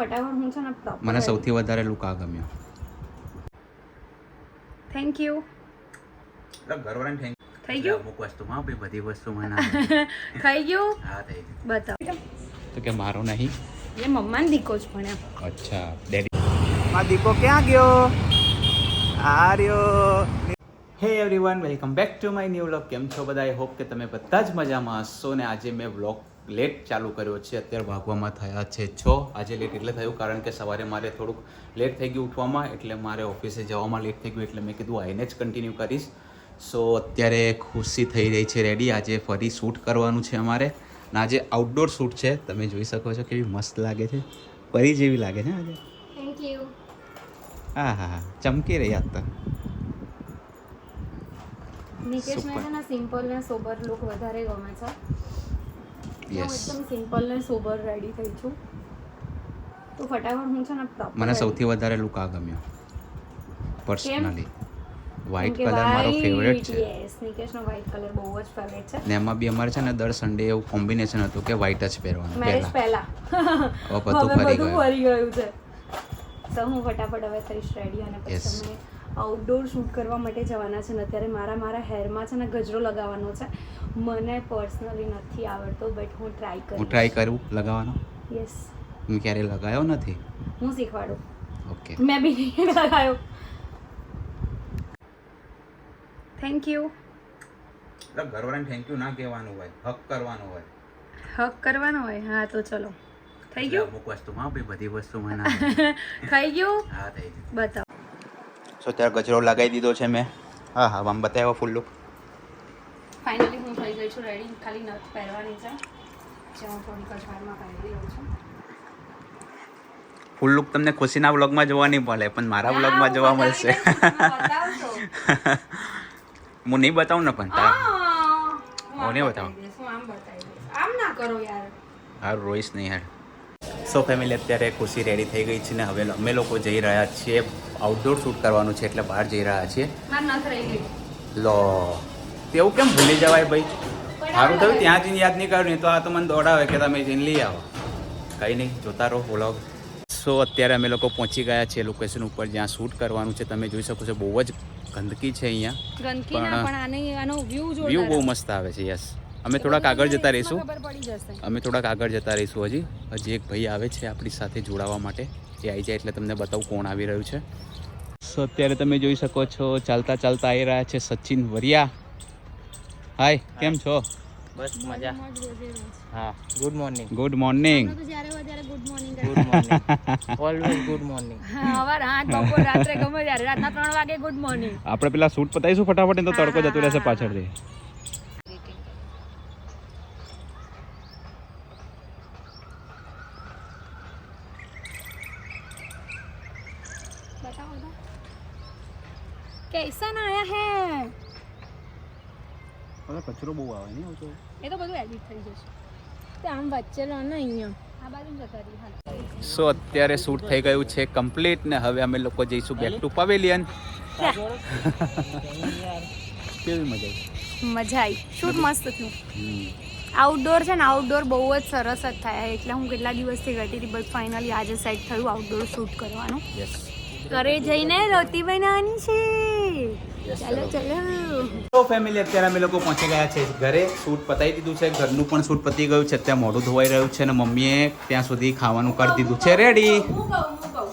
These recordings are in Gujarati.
ફટાફટ હું છે ને મને સૌથી વધારે લુક આ ગમ્યો. થેન્ક યુ ઘરવાળાને થેન્ક થઈ ગયું અમુક વસ્તુમાં બી બધી વસ્તુમાં થઈ ગયું હા થઈ ગયું બતાવ. તો કે મારો નહીં? એ મમ્માને દીકો જ પણ અચ્છા ડેડી. માં દીકો ક્યાં ગયો? આ રહ્યો. Hey everyone welcome back to my new vlog કેમ છો બધા? આઈ હોપ કે તમે બધા જ મજામાં હશો ને આજે મેં વ્લોગ લેટ ચાલુ કર્યો છે. અત્યારે ભાગવામાં થયા છે છ. આજે લેટ એટલે થયું કારણ કે સવારે મારે થોડુંક લેટ થઈ ગયું ઉઠવામાં એટલે મારે ઓફિસે જવામાં લેટ થઈ ગયું એટલે મેં કીધું આઈને જ કન્ટિન્યુ કરીશ. સો અત્યારે ખુશી થઈ રહી છે રેડી આજે ફરી શૂટ કરવાનું છે અમારે. અને આજે આઉટડોર શૂટ છે. તમે જોઈ શકો છો કેવી મસ્ત લાગે છે. પરી જેવી લાગે છે આજે? થેન્ક યુ હા હા હા. ચમકી રહી આજ તો. નિકેશ મહેતાના સિમ્પલ ને સોબર લુક વધારે ગમે છે. હું એકદમ સિમ્પલ ને સોબર રેડી થઈ છું. તો ફટાફટ હું છે ને મને સૌથી વધારે લુક આ ગમ્યો. પર્સનલી વ્હાઇટ કલર મારો ફેવરેટ છે. નિકેશનો વ્હાઇટ કલર બહુ જ ફેવરેટ છે. ને એમાં બી અમારે છે ને દર સન્ડે એવું કોમ્બિનેશન હતું કે વ્હાઇટ જ પહેરવાનું મેરેજ પહેલા. હવે બધું ફરી ગયું છે. તો હું ફટાફટ હવે થઈશ રેડી અને પછી અમે આઉટડોર શૂટ કરવા માટે જવાના છે ને અત્યારે મારા મારા હેરમાં છે ને ગજરો લગાવવાનો છે. મને પર્સનલી નથી આવડતો બટ હું ટ્રાય હું ટ્રાય કરું? લગાવવાનો? યસ મેં ક્યારે લગાવ્યો નથી? હું શીખવાડું. ઓકે મેં બી નહીં લગાવ્યો થેન્ક યુ ઘરવાળાને થેન્ક યુ ના કહેવાનું હોય હક કરવાનું હોય. હક કરવાનો હોય? હા તો ચલો. થઈ ગયું? અમુક વસ્તુમાં બધી વસ્તુમાં થઈ ગયું? હા થઈ ગયું. બતાવો. સો ત્યારે ગજરો લગાવી દીધો છે મેં. હા હા આમ બતાવ્યો ફૂલ લુક ફાઇનલી હું થઈ ગઈ છું રેડી ખાલી નથ પહેરવાની છે. જે હું થોડીક જ વારમાં પહેરી લઉં છું. ફૂલ લુક તમને ખુશીના વ્લોગમાં જોવા નહીં મળે પણ મારા વ્લોગમાં જોવા મળશે. હું નહીં બતાવું ને પણ તારા. હું નહીં બતાવું આમ ના કરો યાર. હારું રોઈશ નહીં યાર સો ફેમિલી અત્યારે ખુશી રેડી થઈ ગઈ છે ને હવે અમે લોકો જઈ રહ્યા છીએ. આઉટડોર શૂટ કરવાનું છે એટલે બહાર જઈ રહ્યા છીએ. લો. તેવું કેમ ભૂલી જવાય ભાઈ? સારું થયું ત્યાં જઈને યાદ નહીં કર્યું નહીં તો આ તો મને દોડાવે કે તમે જઈને લઈ આવો. કંઈ નહીં જોતા રહો વ્લોગ સો અત્યારે અમે લોકો પહોંચી ગયા છે લોકેશન ઉપર જ્યાં શૂટ કરવાનું છે. તમે જોઈ શકો છો બહુ જ ગંદકી છે અહીંયા. ગંદકી પણ- પણ આનો વ્યૂ બહુ મસ્ત આવે છે યસ અમે થોડાક આગળ જતા રહીશું. અમે થોડાક આગળ જતા રહીશું હજી. હજી એક ભાઈ આવે છે આપણી સાથે જોડાવા માટે. એ આવી જાય એટલે તમને બતાવું કોણ આવી રહ્યું છે. સો અત્યારે તમે જોઈ શકો છો ચાલતા ચાલતા આવી રહ્યા છે સચિન વરિયા. હાય કેમ છો? બસ મજા. હા ગુડ મોર્નિંગ ગુડ મોર્નિંગ તો જ્યારે હોય ત્યારે good morning always good morning સવાર આઠ બપોર રાત્રે ગમે ત્યારે. રાતના ત્રણ વાગે ગુડ મોર્નિંગ આપણે પેલા શૂટ પતાવીશું ફટાફટ તો તડકો જતો રહેશે પાછળથી. बताओ ना कैसा आया है કચરો બહુ આવે નહીં આવતો એ તો બધું એડિટ થઈ જશે તે આમ વચ્ચે રહો ને અહીંયા આ બાજુ જતા રહી હાલ સો અત્યારે શૂટ થઈ ગયું છે કમ્પ્લીટ ને હવે અમે લોકો જઈશું બેક ટુ પવેલિયન કેવી મજા આવી મજા આવી શૂટ મસ્ત થયું હમ. આઉટડોર છે ને આઉટડોર બહુ જ સરસ જ થયા એટલે હું કેટલા દિવસથી કરતી હતી બટ ફાઇનલી આજે સેટ થયું આઉટડોર શૂટ કરવાનું યસ ઘરે જઈને રોટી બનાવવાની છે. ચાલો ચાલો. તો ફેમિલી અત્યારે અમે લોકો પહોંચી ગયા છે ઘરે. શૂટ પતાવી દીધું છે. ઘરનું પણ શૂટ પતી ગયું છે. અત્યારે મોઢું ધોવાઈ રહ્યું છે અને મમ્મીએ ત્યાં સુધી ખાવાનું કરી દીધું છે. રેડી હું કહું હું કહું.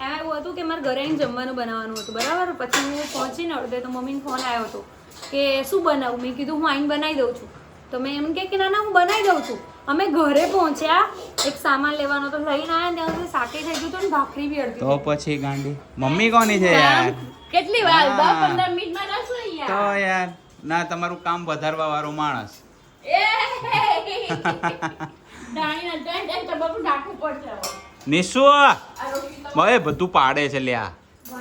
એમાં એવું હતું કે મારે ઘરે આવીને જમવાનું બનાવવાનું હતું. બરાબર? પછી હું પહોંચીને અડધે તો મમ્મીને ફોન આવ્યો હતો કે શું બનાવું? મેં કીધું હું આઈને બનાવી દઉં છું. તો મેં એમ કહે કે ના ના હું બનાવી દઉં છું. અમે ઘરે પહોંચ્યા એક સામાન લેવાનો તો લઈને આવ્યા ત્યાં સુધી થઈ ગયું હતું ને ભાખરી બી અડધી તો પછી ગાંડી. મમ્મી કોની છે યાર? કેટલી વાર? દસ હા. પંદર મિનિટમાં રસોઈ તો યાર. યાર ના તમારું કામ વધારવા વાળો માણસ. તો. નિશુ તો હવે બધું પાડે છે લ્યા. તો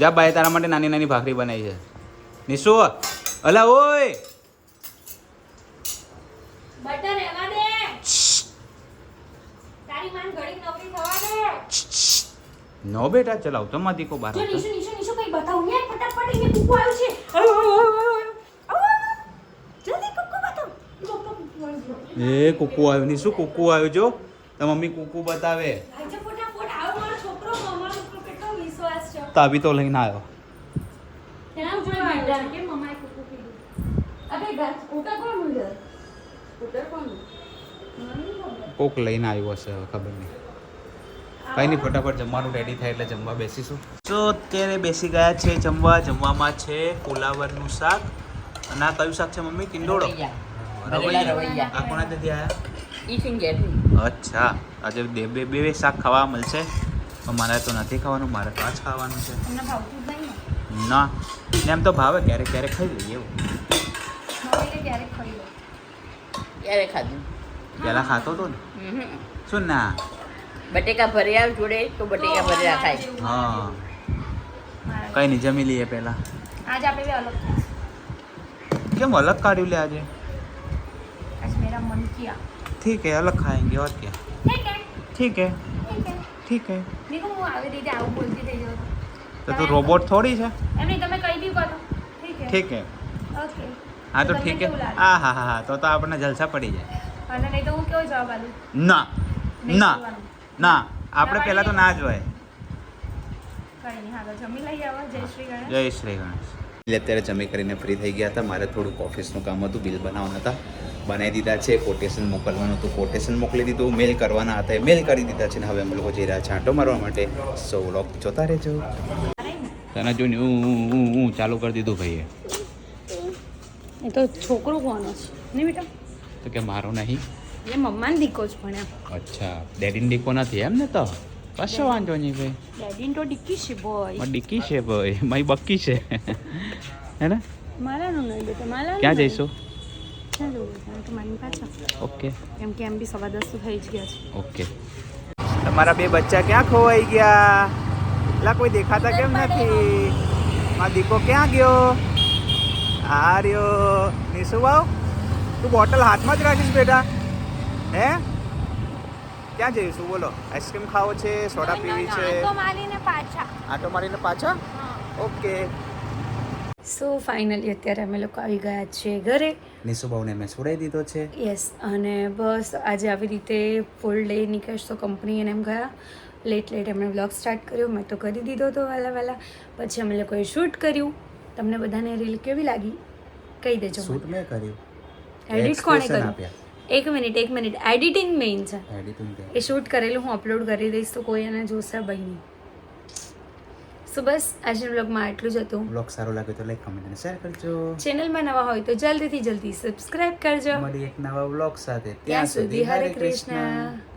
જા બાય તારા માટે નાની નાની ભાખરી બનાવી છે. નિશુ અલા ઓય! બટર રહેવા દે. તારી માન ઘડી નોકરી થવા દે. નો બેટા ચલાવ. તો માથી કો બાર નીશુ નીશુ નીશુ કઈ બતાવ. ને ફટાફટ એ કુકુ આવ્યું છે. જલ્દી કૂકુ બતાવ. એ કુકુ આવ્યું નહીં. શું કુકુ આવ્યું જો તો મમ્મી કુકુ બતાવે. આજે ફટાફટ આવો મારો છોકરો મમ્મા ઉપર કેટલો વિશ્વાસ છે. તો આવી તો લઈને આવ્યો ત્યાં જોઈ બેઠા કે મમ્માએ કુકુ કીધું સ્કૂટર કોણ મુંડર સ્કૂટર કોણ કોક લઈને આવ્યો હશે હવે ખબર નહીં. કઈ નહીં ફટાફટ જમવાનું રેડી થાય એટલે જમવા બેસીશું. તો અત્યારે બેસી ગયા છે જમવા જમવામાં છે કોલાવરનું શાક. અને આ કયું શાક છે મમ્મી? કિંડોળો? રવૈયા. આ કોના ત્યાંથી આયા? અચ્છા આજે બે બે બે શાક ખાવા મળશે. પણ મારે તો નથી ખાવાનું મારે તો આ જ ખાવાનું છે ના એમ તો ભાવે ક્યારેક ક્યારેક ખાઈ લઈએ એવું. મમ્મીને ક્યારેક ખાઈ લો ક્યારે ખાધું પહેલાં ખાતો હતો ને હમ. શું ના બટેકા ભર્યા જોડે તો બટેકા ભર્યા ખાય હા મારા કઈ નહીં જમી લઈએ પહેલાં आज आप भी अलग खाएं। કેમ અલગ કાઢ્યું લે આજે आज मेरा मन किया ठीक है अलग खाएंगे और क्या ठीक है ठीक है ठीक है ठीक है देखो હું આવી રીતે આવું બોલતી થઈ જાઉં તો તું રોબોટ થોડી છે એમ નહીં તમે કઈ બી કહો તો ઠીક હે ઠીક હે ઓકે હા તો ઠીક હે. હા હા હા હા તો તો આપણને જલસા પડી જાય. અને નહીં તો હું કેવો જવાબ આલું ના ના ના આપણે પહેલા તો ના જ હોય. કઈ નહીં હા તો જમી લઈ આવો જય શ્રી ગણેશ. જય શ્રી ગણેશ. એટલે અત્યારે જમી કરીને ફ્રી થઈ ગયા હતા. મારે થોડુંક ઓફિસનું કામ હતું બિલ બનાવવાના હતા. બનાવી દીધા છે કોટેશન મોકલવાનું હતું. કોટેશન મોકલી દીધું મેલ કરવાના હતા. મેલ કરી દીધા છે ને હવે અમે લોકો જઈ રહ્યા છાંટો મારવા માટે. સો વ્લોગ જોતા રહેજો. તને જોઈને હું ચાલુ કરી દીધું ભાઈએ. એ તો છોકરો કોનો છે? નહીં બેટા? તો કે મારો નહીં. એ મમ્માને દીકો જ ભણ્યા. અચ્છા ડેડીને દીકો નથી એમ ને તો? કશો વાંધો નહીં ભાઈ. ડેડીને તો ડીકી છે બોય મારી ડીકી છે ભાઈ મારી બક્કી છે. હે ને? મારાનું નહીં બેટા મારા ક્યાં જઈશો? ઓકે. કેમ કે એમ બી સવા દસ થઈ જ ગયા છે. ઓકે. તમારા બે બચ્ચા ક્યાં ખોવાઈ ગયા? લા કોઈ દેખાતા કેમ નથી? આ દીકો ક્યાં ગયો? આ રહ્યો નિશુ ભાવ તું બોટલ હાથમાં જ રાખીશ બેટા. હે? ક્યાં જઈશું બોલો? આઈસ્ક્રીમ ખાવો છે સોડા પીવી છે. તો મારીને પાછા. આટો મારીને પાછા? ઓકે. સો ફાઇનલી અત્યારે અમે લોકો આવી ગયા છીએ ઘરે. નિશુભાવને મેં છોડાવી દીધો છે. યસ અને બસ આજે આવી રીતે ફૂલ ડે નિકેશ તો કંપની એને એમ ગયા. લેટ લેટ એમણે બ્લોગ સ્ટાર્ટ કર્યો મેં તો કરી દીધો હતો વહેલા વહેલા પછી અમે લોકોએ શૂટ કર્યું. તમને બધાને રીલ કેવી લાગી? કહી દેજો શૂટ મેં કર્યું. એડિટ કોણે કર્યું? એક મિનિટ એક મિનિટ. એડિટિંગ મેઇન છે. એ શૂટ કરેલું હું અપલોડ કરી દઈશ તો કોઈ એને જોશે ભાઈ નહીં. સો બસ આજના બ્લોગમાં આટલું જ હતું. બ્લોગ સારો લાગ્યો તો લાઈક કમેન્ટ અને શેર કરજો. ચેનલમાં નવા હોય તો જલ્દીથી જલ્દી સબસ્ક્રાઇબ કરજો. મળી એક નવા બ્લોગ સાથે. ત્યાં સુધી હરે કૃષ્ણ.